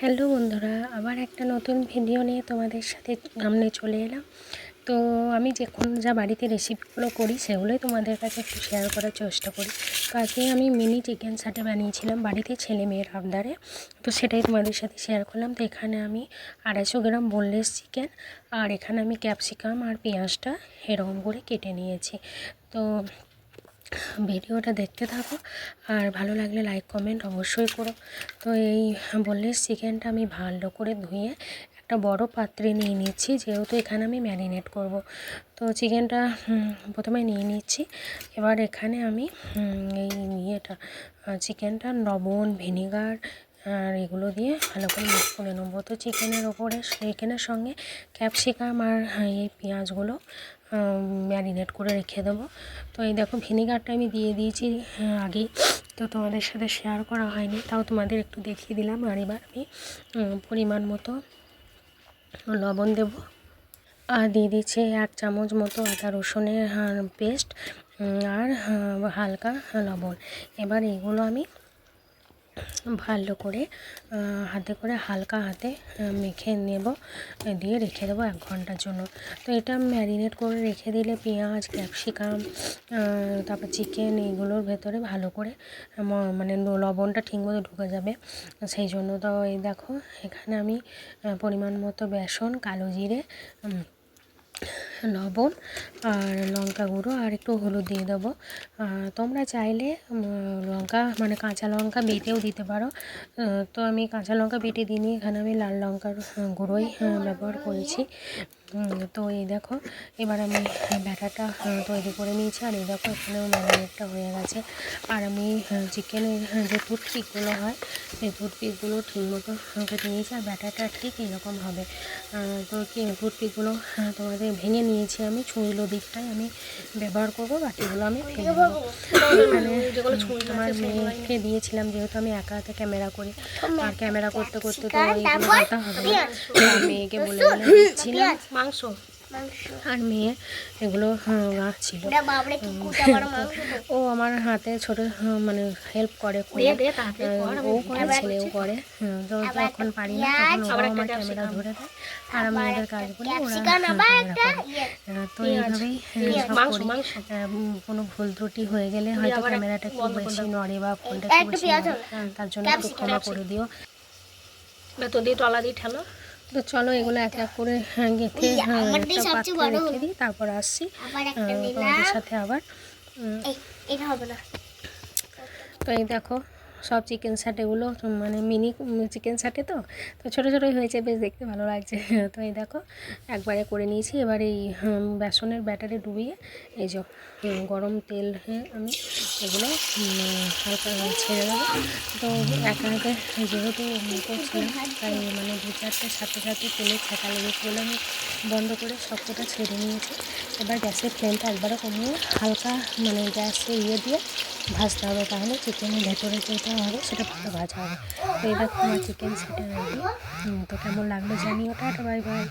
Hello বন্ধুরা, আবার একটা নতুন ভিডিও নিয়ে তোমাদের সাথে সামনে চলে এলাম। তো আমি যে কোন যা বাড়িতে রেসিপিগুলো করি, সেগুলোই তোমাদের কাছে একটু শেয়ার করার চেষ্টা করি। তো আমি মিনি চিকেন সাটে বানিয়েছিলাম বাড়িতে ছেলে মেয়ের আবদারে। তো সেটাই তোমাদের সাথে শেয়ার করলাম। তো এখানে আমি আড়াইশো গ্রাম বোনলেস চিকেন আর এখানে আমি ক্যাপসিকাম আর পেঁয়াজটা এরকম করে কেটে নিয়েছি। তো ভিডিওটা দেখতে থাকো। আর ভালো লাগলে লাইক কমেন্ট অবশ্যই করো। তো এই বললে চিকেনটা আমি ভালো করে ধুয়ে একটা বড় পাত্রে নিয়ে নিচ্ছি, যেহেতু এখানে আমি ম্যারিনেট করব। তো চিকেনটা প্রথমে নিয়ে নিচ্ছি। এবার এখানে আমি এই ইয়েটা চিকেনটা লবণ, ভিনিগার, আর এগুলো দিয়ে ভালো করে মিক্স করে নেব। তো চিকেনের ওপরে চিকেনের সঙ্গে ক্যাপসিকাম আর এই পেঁয়াজগুলো ম্যারিনেট করে রেখে দেবো। তো এই দেখো, ভিনিগারটা আমি দিয়ে দিয়েছি আগেই তো তোমাদের সাথে শেয়ার করা হয়নি, তাও তোমাদের একটু দেখিয়ে দিলাম। আর এবার আমি পরিমাণ মতো লবণ দেব। আর দিয়ে দিচ্ছি এক চামচ মতো আদা রসুনের পেস্ট আর হালকা লবণ। এবার এগুলো আমি ভালো করে হাতে করে হালকা হাতে মেখে নেব, দিয়ে রেখে দেবো এক ঘণ্টার জন্য। তো এটা ম্যারিনেট করে রেখে দিলে পেঁয়াজ, ক্যাপসিকাম তারপর চিকেন এইগুলোর ভেতরে ভালো করে মানে লবণটা ঠিকমতো ঢুকে যাবে। সেই জন্য তো এই দেখো, এখানে আমি পরিমাণ মতো বেসন, কালো জিরে লবণ আর লঙ্কা গুঁড়ো আর একটু হলুদ দিয়ে দেবো। তোমরা চাইলে লঙ্কা মানে কাঁচা লঙ্কা বেটেও দিতে পারো। তো আমি কাঁচা লঙ্কা বেটে দিইনি, এখানে আমি লাল লঙ্কার গুঁড়োই ব্যবহার করেছি। তো এই দেখো, এবার আমি ব্যাটাটা তৈরি করে নিয়েছি। আর এই দেখো, এখানেও ম্যারিনেটটা হয়ে গেছে। আর আমি চিকেনের যে টুথপিকগুলো হয়, সেই টুথপিকগুলো ঠিকমতো কেটে নিয়েছি। আর ব্যাটাটা ঠিক এরকম হবে। তো কি, টুথপিকগুলো তোমাদের ভেঙে নিয়েছি আমি ছুঁড়লো দিকটাই আমি ব্যবহার করব বাকিগুলো আমি এখানে আমার মেয়েকে দিয়েছিলাম যেহেতু আমি একা হাতে ক্যামেরা করি। আর ক্যামেরা করতে করতে তো ওইগুলো কথা হবে। মেয়েকে বলে বলে দিচ্ছিলাম মাংস। আর মেয়ে এগুলো ছিল। ও আমার হাতে ছোট মানে হেল্প করে ও করে ছেলেও করে। তো যখন পারি না তখন ওরা আমার ক্যামেরা ধরে দেয়। আর আমি ওদের কাজ করি। ওরা তো এইভাবেই কোনো ভুল ত্রুটি হয়ে গেলে হয়তো ক্যামেরাটা একটু বেশি নড়ে বা ফোনটা একটু বেশি তার জন্য একটু ক্ষমা করে দিও। তো দিয়ে তলা দিয়ে ঠেলো। তো চলো এগুলো এক এক করে গেঁথে একটা পাত্রে রেখে দিই তারপর আসছি তোমাদের সাথে আবার তো এই দেখো সব চিকেন সাটেগুলো মানে মিনি চিকেন সাটে তো তো ছোটো ছোটোই হয়েছে, বেশ দেখতে ভালো লাগছে। তো এই দেখো, একবারে করে নিয়েছি। এবার এই বেসনের ব্যাটারে ডুবিয়ে, এই যে গরম তেল আমি এগুলো হালকা ছেড়ে দেবো। তো একা একা যেহেতু করছিলাম, তাই মানে দু চারটে সাথে সাথে তেলে ছাকা লেগেছে বলে আমি বন্ধ করে সবকটা ছেড়ে নিয়েছি। এবার গ্যাসের ফ্লেমটা একবারে কমিয়ে হালকা মানে গ্যাসে ইয়ে দিয়ে ভাজতে হবে তাহলে, চিকেনের ভেতরে যেটা হবে সেটা ভালো ভাজা হবে। তো এবার তোমার চিকেন সেটা রেডি তো কেমন লাগল জানিও টাটা বাই বাই